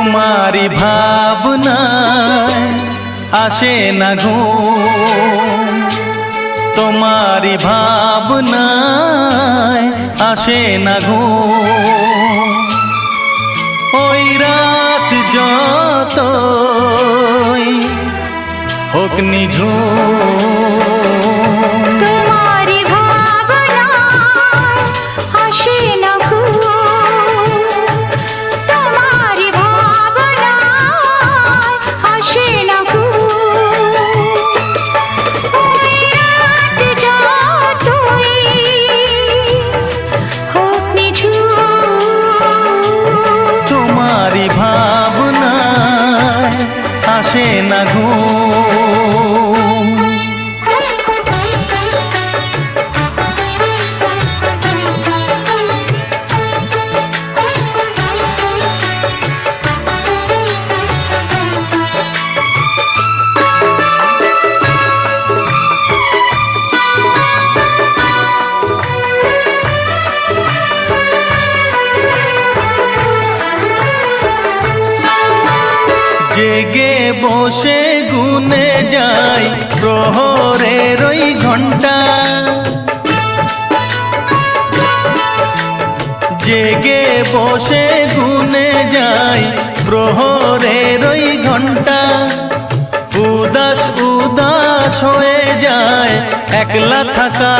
তোমারি ভাবনায় আসে না ঘুম তোমারি ভাবনায় আসে না ঘুম ওই রাত যতই হোক নিঝুম আসে না ঘুম। বসে গুনে যাই প্রহরের ওই ঘণ্টা জেগে বসে গুনে যাই প্রহরের ওই ঘণ্টা উদাস উদাস হয়ে যায়, একলা থাকা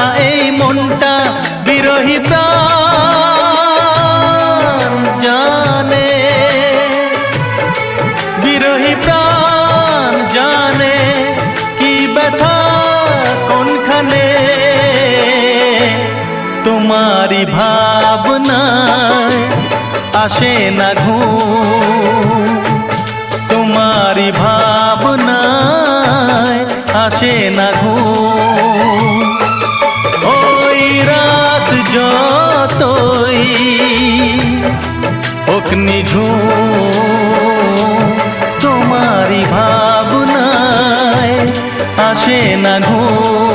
তোমারি ভাবনায় আসে না ঘুম তোমারি ভাবনায় আসে না ঘুম ওই রাত যতই হোক নিঝুম তোমারি ভাবনায় আসে না ঘুম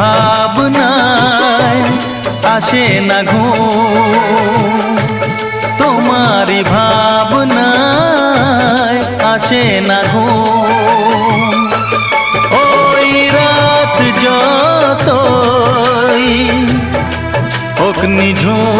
ভাবনায় আসে না ঘুম তোমারি ভাবনায় আসে না ঘুম ওই রাত যতই নিঝুম